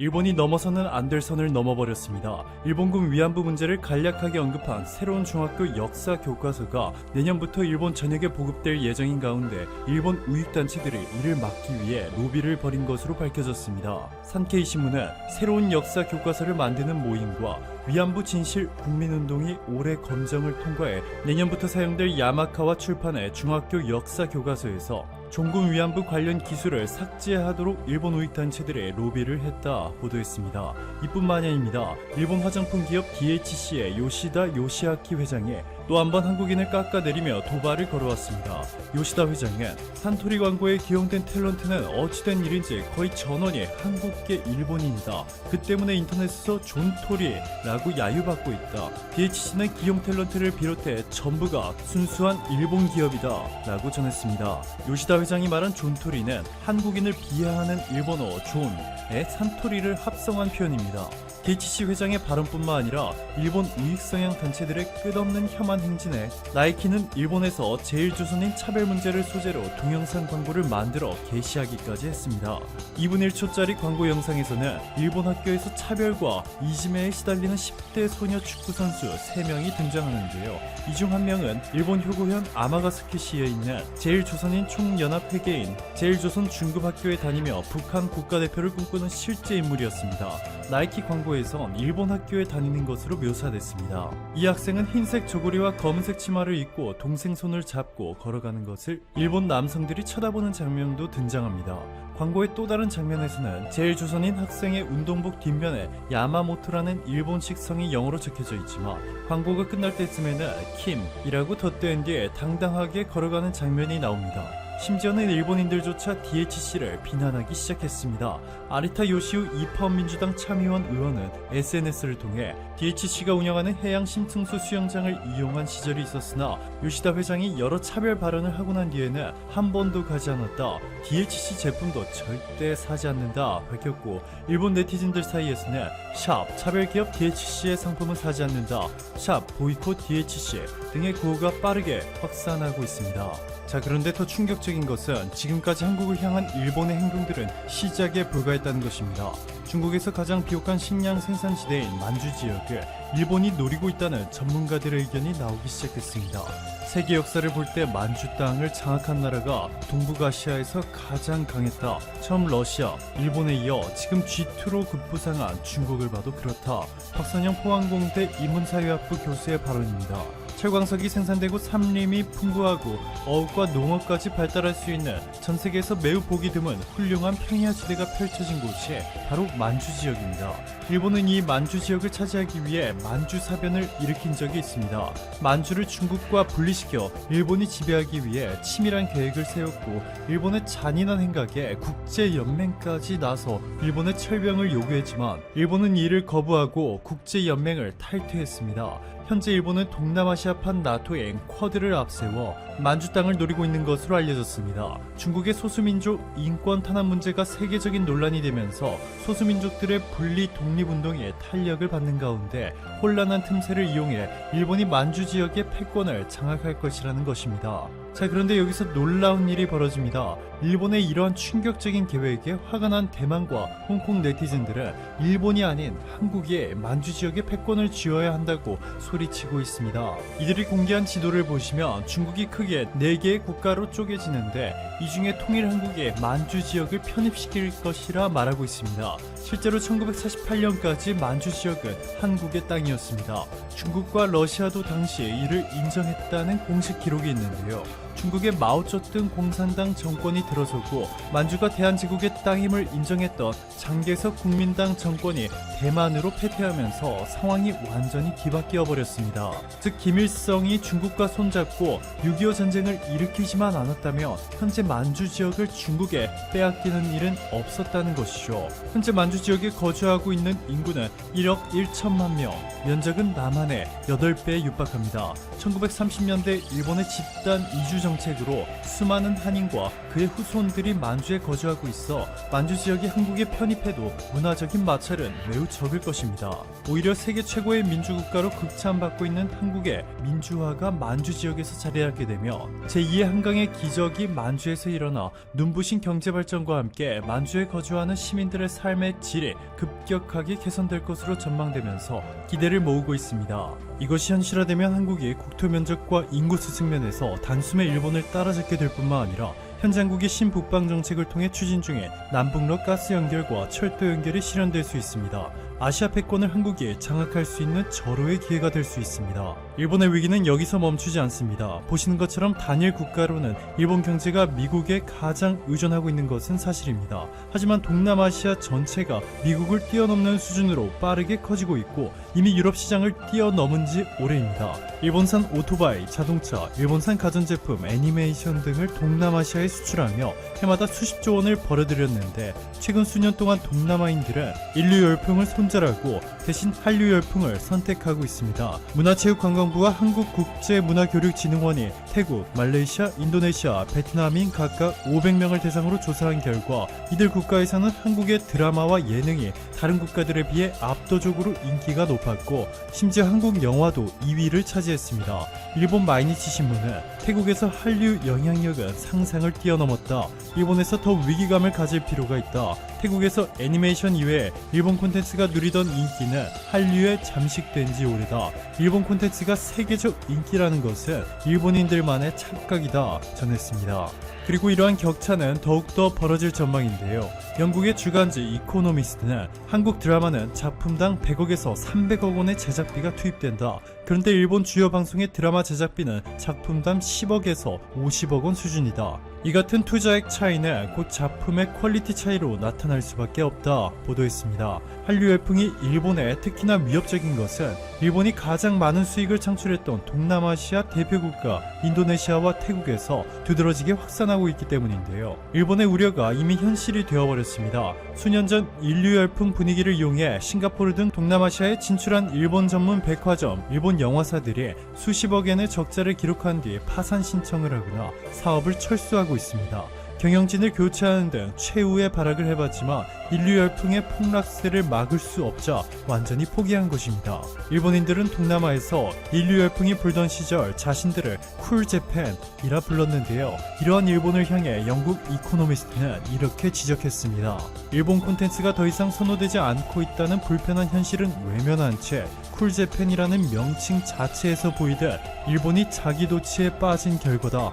일본이 넘어서는 안 될 선을 넘어버렸습니다. 일본군 위안부 문제를 간략하게 언급한 새로운 중학교 역사 교과서가 내년부터 일본 전역에 보급될 예정인 가운데 일본 우익단체들이 이를 막기 위해 로비를 벌인 것으로 밝혀졌습니다. 산케이 신문은 새로운 역사 교과서를 만드는 모임과 위안부 진실 국민운동이 올해 검정을 통과해 내년부터 사용될 야마카와 출판의 중학교 역사 교과서에서 종군 위안부 관련 기술을 삭제하도록 일본 우익 단체들의 로비를 했다 보도했습니다. 이뿐만이 아닙니다. 일본 화장품 기업 DHC의 요시다 요시아키 회장이 또 한 번 한국인을 깎아내리며 도발을 걸어왔습니다. 요시다 회장은 산토리 광고에 기용된 탤런트는 어찌된 일인지 거의 전원이 한국계 일본인이다. 그 때문에 인터넷에서 존토리라고 야유받고 있다. DHC는 기용 탤런트를 비롯해 전부가 순수한 일본 기업이다. 라고 전했습니다. 요시다 회장이 말한 존토리는 한국인을 비하하는 일본어 존에 산토리를 합성한 표현입니다. DHC 회장의 발언뿐만 아니라 일본 우익 성향 단체들의 끝없는 혐한 행진에 나이키는 일본에서 제일 조선인 차별 문제를 소재로 동영상 광고를 만들어 게시하기까지 했습니다. 2분 1초짜리 광고 영상에서는 일본 학교에서 차별과 이지매에 시달리는 10대 소녀 축구 선수 3명이 등장하는데요. 이 중 한 명은 일본 효고현 아마가스키시에 있는 제일 조선인 총연합 회계인 제일조선 중급학교에 다니며 북한 국가대표를 꿈꾸는 실제 인물이었습니다. 나이키 광고에선 일본 학교에 다니는 것으로 묘사됐습니다. 이 학생은 흰색 저고리와 검은색 치마를 입고 동생 손을 잡고 걸어가는 것을 일본 남성들이 쳐다보는 장면도 등장합니다. 광고의 또 다른 장면에서는 제일 조선인 학생의 운동복 뒷면에 야마모토라는 일본식 성이 영어로 적혀져 있지만 광고가 끝날 때쯤에는 킴이라고 덧댄 뒤에 당당하게 걸어가는 장면이 나옵니다. 심지어는 일본인들조차 DHC를 비난하기 시작했습니다. 아리타 요시우 입헌민주당 참의원 의원은 SNS를 통해 DHC가 운영하는 해양 심층수 수영장을 이용한 시절이 있었으나 요시다 회장이 여러 차별 발언을 하고 난 뒤에는 한 번도 가지 않았다. DHC 제품도 절대 사지 않는다 밝혔고 일본 네티즌들 사이에서는 샵 차별기업 DHC의 상품은 사지 않는다. 샵 보이콧 DHC 등의 구호가 빠르게 확산하고 있습니다. 자 그런데 더 충격적인 것은 지금까지 한국을 향한 일본의 행동들은 시작에 불과했다는 것입니다. 중국에서 가장 비옥한 식량 생산 지대인 만주 지역을 일본이 노리고 있다는 전문가들의 의견이 나오기 시작했습니다. 세계 역사를 볼 때 만주 땅을 장악한 나라가 동북아시아에서 가장 강했다. 처음 러시아, 일본에 이어 지금 G2로 급부상한 중국을 봐도 그렇다. 박선영 포항공대 인문사회학부 교수의 발언입니다. 철광석이 생산되고 산림이 풍부하고 어업과 농업까지 발달할 수 있는 전 세계에서 매우 보기 드문 훌륭한 평야지대가 펼쳐진 곳이 바로 만주 지역입니다. 일본은 이 만주 지역을 차지하기 위해 만주 사변을 일으킨 적이 있습니다. 만주를 중국과 분리시 켜 일본이 지배하기 위해 치밀한 계획을 세웠고 일본의 잔인한 행각에 국제 연맹까지 나서 일본의 철병을 요구했지만 일본은 이를 거부하고 국제 연맹을 탈퇴했습니다. 현재 일본은 동남아시아판 나토의 쿼드를 앞세워 만주 땅을 노리고 있는 것으로 알려졌습니다. 중국의 소수민족 인권 탄압 문제가 세계적인 논란이 되면서 소수민족들의 분리 독립운동에 탄력을 받는 가운데 혼란한 틈새를 이용해 일본이 만주 지역의 패권을 장악할 것이라는 것입니다. 자 그런데 여기서 놀라운 일이 벌어집니다. 일본의 이러한 충격적인 계획에 화가 난 대만과 홍콩 네티즌들은 일본이 아닌 한국이 만주 지역의 패권을 쥐어야 한다고 소리치고 있습니다. 이들이 공개한 지도를 보시면 중국이 크게 4개의 국가로 쪼개지는데 이 중에 통일 한국에 만주 지역을 편입시킬 것이라 말하고 있습니다. 실제로 1948년까지 만주 지역은 한국의 땅이었습니다. 중국과 러시아도 당시 이를 인정했다는 공식 기록이 있는데요. 중국의 마오쩌둥 공산당 정권이 들어서고 만주가 대한제국의 땅임을 인정했던 장개석 국민당 정권이 대만으로 패퇴하면서 상황이 완전히 뒤바뀌어 버렸습니다. 즉 김일성이 중국과 손잡고 6.25 전쟁을 일으키지만 않았다면 현재 만주 지역을 중국에 빼앗기는 일은 없었다는 것이죠. 현재 만주 지역에 거주하고 있는 인구는 1억 1천만 명, 면적은 남한의 8배에 육박합니다. 1930년대 일본의 집단 이주 정 책으로 수많은 한인과 그의 후손들이 만주에 거주하고 있어 만주 지역이 한국에 편입해도 문화적인 마찰은 매우 적을 것입니다. 오히려 세계 최고의 민주국가로 극찬받고 있는 한국의 민주화가 만주 지역에서 자리하게 되면 제2의 한강의 기적이 만주에서 일어나 눈부신 경제 발전과 함께 만주에 거주하는 시민들의 삶의 질이 급격하게 개선될 것으로 전망되면서 기대를 모으고 있습니다. 이것이 현실화되면 한국이 국토 면적과 인구수 측면에서 단숨에 일본을 따라잡게 될 뿐만 아니라 현재 한국이 신북방 정책을 통해 추진 중인 남북로 가스 연결과 철도 연결이 실현될 수 있습니다. 아시아 패권을 한국이 장악할 수 있는 절호의 기회가 될 수 있습니다. 일본의 위기는 여기서 멈추지 않습니다. 보시는 것처럼 단일 국가로는 일본 경제가 미국에 가장 의존하고 있는 것은 사실입니다. 하지만 동남아시아 전체가 미국을 뛰어넘는 수준으로 빠르게 커지고 있고 이미 유럽 시장을 뛰어넘은 지 오래입니다. 일본산 오토바이, 자동차, 일본산 가전제품, 애니메이션 등을 동남아시아에 수출하며 해마다 수십조 원을 벌어들였는데 최근 수년 동안 동남아인들은 인류 열풍을 손 절하고 대신 한류 열풍을 선택하고 있습니다. 문화체육관광부와 한국국제문화교육진흥원이 태국, 말레이시아, 인도네시아, 베트남인 각각 500명을 대상으로 조사한 결과 이들 국가에서는 한국의 드라마와 예능이 다른 국가들에 비해 압도적으로 인기가 높았고 심지어 한국 영화도 2위를 차지했습니다. 일본 마이니치 신문은 태국에서 한류 영향력은 상상을 뛰어넘었다. 일본에서 더 위기감을 가질 필요가 있다. 태국에서 애니메이션 이외에 일본 콘텐츠가 누리던 인기는 한류에 잠식된 지 오래다. 일본 콘텐츠가 세계적 인기라는 것은 일본인들만의 착각이다. 전했습니다. 그리고 이러한 격차는 더욱더 벌어질 전망인데요. 영국의 주간지 이코노미스트는 한국 드라마는 작품당 100억에서 300억 원의 제작비가 투입된다. 그런데 일본 주요 방송의 드라마 제작비는 작품당 10억에서 50억 원 수준이다. 이 같은 투자액 차이는 곧 작품의 퀄리티 차이로 나타날 수밖에 없다 보도했습니다. 한류 열풍이 일본에 특히나 위협적인 것은 일본이 가장 많은 수익을 창출했던 동남아시아 대표 국가 인도네시아와 태국에서 두드러지게 확산하고 있기 때문인데요. 일본의 우려가 이미 현실이 되어버렸습니다. 수년 전 인류 열풍 분위기를 이용해 싱가포르 등 동남아시아에 진출한 일본 전문 백화점, 일본 영화사들이 수십억엔의 적자를 기록한 뒤 파산 신청을 하거나 사업을 철수하고 있습니다. 경영진을 교체하는 등 최후의 발악을 해봤지만 인류 열풍의 폭락세를 막을 수 없자 완전히 포기한 것입니다. 일본인들은 동남아에서 인류 열풍이 불던 시절 자신들을 쿨 재팬이라 불렀는데요. 이러한 일본을 향해 영국 이코노미스트는 이렇게 지적했습니다. 일본 콘텐츠가 더 이상 선호되지 않고 있다는 불편한 현실은 외면한 채 쿨 재팬이라는 명칭 자체에서 보이듯 일본이 자기 도취에 빠진 결과다.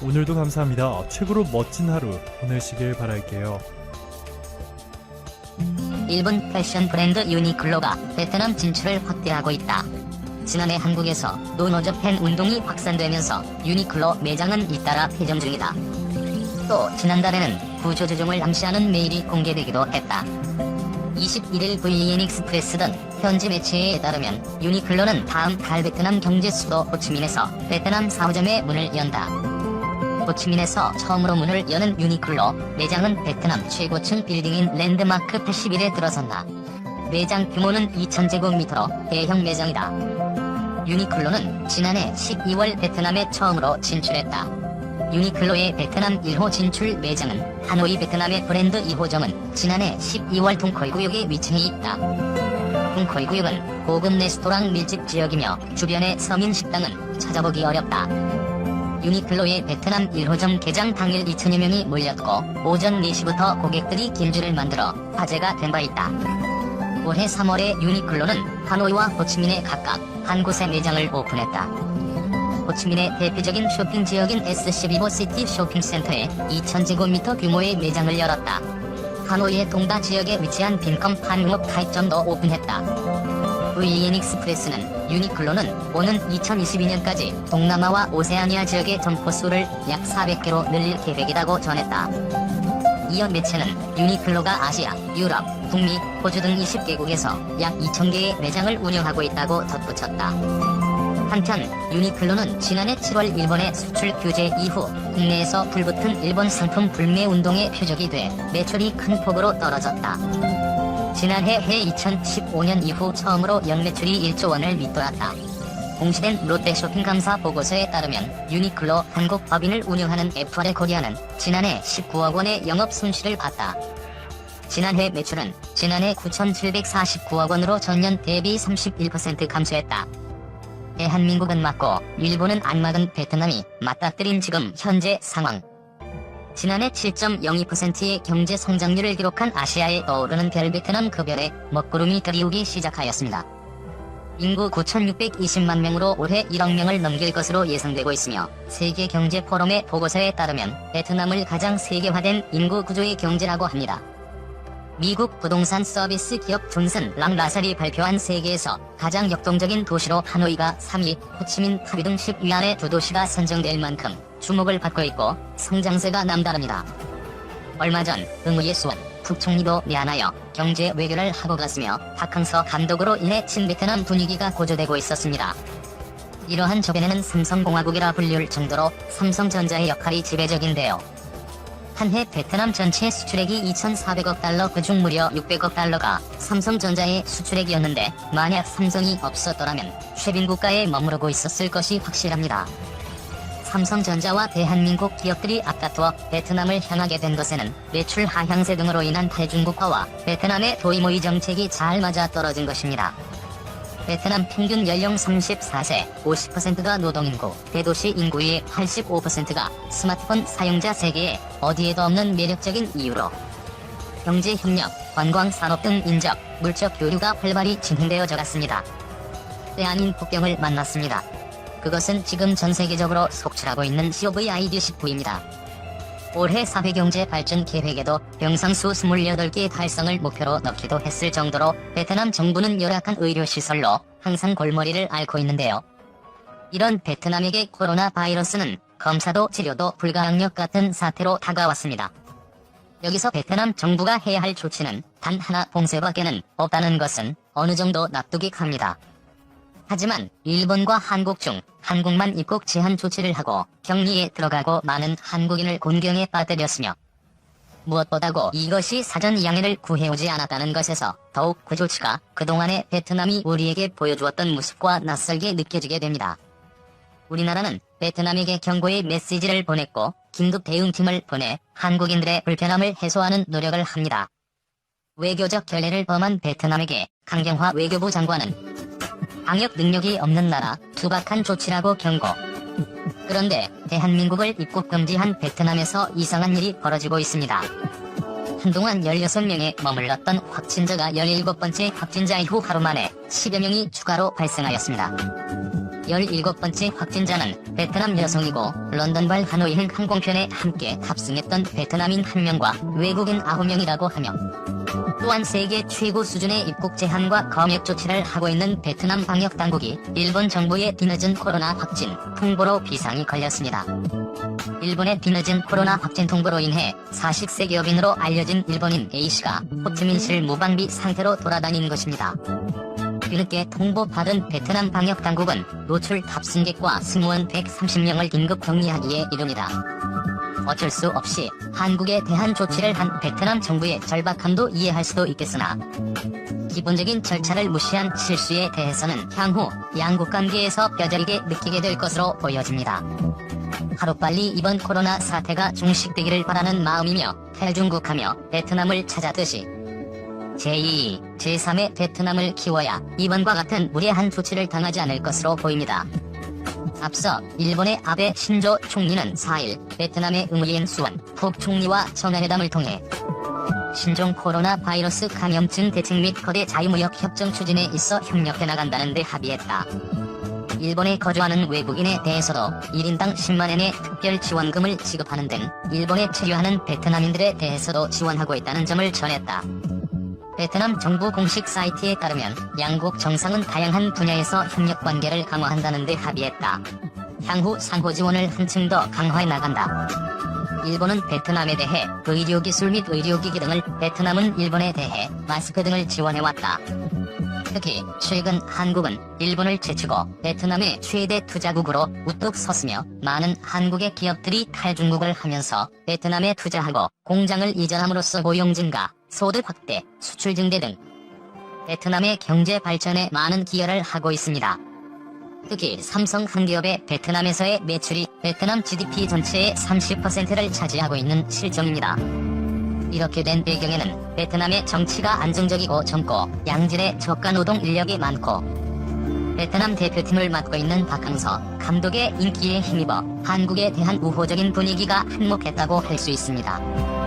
오늘도 감사합니다. 최고로 멋진 하루 보내시길 바랄게요. 일본 패션 브랜드 유니클로가 베트남 진출을 확대하고 있다. 지난해 한국에서 노노저팬 운동이 확산되면서 유니클로 매장은 잇따라 폐점 중이다. 또 지난달에는 구조조정을 암시하는 메일이 공개되기도 했다. 21일 VN 익스프레스 등 현지 매체에 따르면 유니클로는 다음 달 베트남 경제 수도 호치민에서 베트남 4호점의 문을 연다. 호치민에서 처음으로 문을 여는 유니클로 매장은 베트남 최고층 빌딩인 랜드마크 81에 들어선다. 매장 규모는 2,000제곱미터로 대형 매장이다. 유니클로는 지난해 12월 베트남에 처음으로 진출했다. 유니클로의 베트남 1호 진출 매장은 하노이 베트남의 브랜드 2호점은 지난해 12월 둥코이 구역에 위치해 있다. 둥코이 구역은 고급 레스토랑 밀집 지역이며 주변의 서민 식당은 찾아보기 어렵다. 유니클로의 베트남 1호점 개장 당일 2천여 명이 몰렸고 오전 4시부터 고객들이 길줄을 만들어 화제가 된 바 있다. 올해 3월에 유니클로는 하노이와 호치민에 각각 한 곳에 매장을 오픈했다. 호치민의 대표적인 쇼핑 지역인 SC 비보시티 쇼핑센터에 2,000제곱미터 규모의 매장을 열었다. 하노이의 동다 지역에 위치한 빈컴 판유업 타이점도 오픈했다. VN 익스프레스는 유니클로는 오는 2022년까지 동남아와 오세아니아 지역의 점포 수를 약 400개로 늘릴 계획이라고 전했다. 이어 매체는 유니클로가 아시아, 유럽, 북미, 호주 등 20개국에서 약 2,000개의 매장을 운영하고 있다고 덧붙였다. 한편 유니클로는 지난해 7월 일본의 수출 규제 이후 국내에서 불붙은 일본 상품 불매 운동의 표적이 돼 매출이 큰 폭으로 떨어졌다. 지난해 해 2015년 이후 처음으로 연매출이 1조 원을 밑돌았다. 공시된 롯데 쇼핑 감사 보고서에 따르면 유니클로 한국 법인을 운영하는 FR의 코리아는 지난해 19억 원의 영업 손실을 봤다. 지난해 매출은 지난해 9,749억 원으로 전년 대비 31% 감소했다. 대한민국은 맞고 일본은 안 막은 베트남이 맞닥뜨린 지금 현재 상황. 지난해 7.02%의 경제 성장률을 기록한 아시아에 떠오르는 별 베트남 그 별에 먹구름이 그리우기 시작하였습니다. 인구 9,620만 명으로 올해 1억 명을 넘길 것으로 예상되고 있으며 세계 경제 포럼의 보고서에 따르면 베트남을 가장 세계화된 인구 구조의 경제라고 합니다. 미국 부동산 서비스 기업 존슨 랑 라셀이 발표한 세계에서 가장 역동적인 도시로 하노이가 3위, 호치민, 타비 등 10위 안에 두 도시가 선정될 만큼 주목을 받고 있고 성장세가 남다릅니다. 얼마 전 응우예 수원副총리도 미안하여 경제 외교를 하고 갔으며 박항서 감독으로 인해 친베트남 분위기가 고조되고 있었습니다. 이러한 저변에는 삼성공화국이라 불릴 정도로 삼성전자의 역할이 지배적인데요. 한 해 베트남 전체 수출액이 2,400억 달러 그중 무려 600억 달러가 삼성전자의 수출액이었는데 만약 삼성이 없었더라면 쉐빈 국가에 머무르고 있었을 것이 확실합니다. 삼성전자와 대한민국 기업들이 앞다투어 베트남을 향하게 된 것에는 매출 하향세 등으로 인한 탈중국화와 베트남의 도이모이 정책이 잘 맞아 떨어진 것입니다. 베트남 평균 연령 34세, 50%가 노동인구, 대도시 인구의 85%가 스마트폰 사용자 세계에 어디에도 없는 매력적인 이유로 경제협력, 관광산업 등 인적, 물적 교류가 활발히 진행되어져 갔습니다. 때 아닌 폭병을 만났습니다. 그것은 지금 전 세계적으로 속출하고 있는 COVID-19입니다. 올해 사회경제 발전 계획에도 병상수 28개 달성을 목표로 넣기도 했을 정도로 베트남 정부는 열악한 의료시설로 항상 골머리를 앓고 있는데요. 이런 베트남에게 코로나 바이러스는 검사도 치료도 불가항력 같은 사태로 다가왔습니다. 여기서 베트남 정부가 해야 할 조치는 단 하나 봉쇄밖에는 없다는 것은 어느 정도 납득이 갑니다. 하지만 일본과 한국 중 한국만 입국 제한 조치를 하고 격리에 들어가고 많은 한국인을 곤경에 빠뜨렸으며 무엇보다고 이것이 사전 양해를 구해오지 않았다는 것에서 더욱 그 조치가 그동안의 베트남이 우리에게 보여주었던 모습과 낯설게 느껴지게 됩니다. 우리나라는 베트남에게 경고의 메시지를 보냈고 긴급 대응팀을 보내 한국인들의 불편함을 해소하는 노력을 합니다. 외교적 결례를 범한 베트남에게 강경화 외교부 장관은 방역 능력이 없는 나라 투박한 조치라고 경고. 그런데 대한민국을 입국 금지한 베트남에서 이상한 일이 벌어지고 있습니다. 한동안 16명에 머물렀던 확진자가 17번째 확진자 이후 하루 만에 10여 명이 추가로 발생하였습니다. 17번째 확진자는 베트남 여성이고 런던발 하노이행 항공편에 함께 탑승했던 베트남인 1명과 외국인 9명이라고 하며 또한 세계 최고 수준의 입국 제한과 검역 조치를 하고 있는 베트남 방역 당국이 일본 정부의 뒤늦은 코로나 확진 통보로 비상이 걸렸습니다. 일본의 뒤늦은 코로나 확진 통보로 인해 40세 기업인으로 알려진 일본인 A씨가 호치민시를 무방비 상태로 돌아다닌 것입니다. 뒤늦게 통보받은 베트남 방역 당국은 노출 탑승객과 승무원 130명을 긴급 격리하기에 이릅니다. 어쩔 수 없이 한국에 대한 조치를 한 베트남 정부의 절박함도 이해할 수도 있겠으나 기본적인 절차를 무시한 실수에 대해서는 향후 양국 관계에서 뼈저리게 느끼게 될 것으로 보여집니다. 하루빨리 이번 코로나 사태가 종식되기를 바라는 마음이며 탈중국하며 베트남을 찾아듯이 제2, 제3의 베트남을 키워야 이번과 같은 무례한 조치를 당하지 않을 것으로 보입니다. 앞서 일본의 아베 신조 총리는 4일 베트남의 응우옌 수원副총리와 정례회담을 통해 신종 코로나 바이러스 감염증 대책 및 거대 자유무역 협정 추진에 있어 협력해 나간다는 데 합의했다. 일본에 거주하는 외국인에 대해서도 1인당 10만엔의 특별 지원금을 지급하는 등 일본에 체류하는 베트남인들에 대해서도 지원하고 있다는 점을 전했다. 베트남 정부 공식 사이트에 따르면 양국 정상은 다양한 분야에서 협력 관계를 강화한다는 데 합의했다. 향후 상호 지원을 한층 더 강화해 나간다. 일본은 베트남에 대해 의료기술 및 의료기기 등을 베트남은 일본에 대해 마스크 등을 지원해왔다. 특히 최근 한국은 일본을 제치고 베트남의 최대 투자국으로 우뚝 섰으며 많은 한국의 기업들이 탈중국을 하면서 베트남에 투자하고 공장을 이전함으로써 고용 증가, 소득 확대, 수출 증대 등 베트남의 경제 발전에 많은 기여를 하고 있습니다. 특히 삼성 한 기업의 베트남에서의 매출이 베트남 GDP 전체의 30%를 차지하고 있는 실정입니다. 이렇게 된 배경에는 베트남의 정치가 안정적이고 젊고 양질의 저가 노동 인력이 많고 베트남 대표팀을 맡고 있는 박항서 감독의 인기에 힘입어 한국에 대한 우호적인 분위기가 한몫했다고 할 수 있습니다.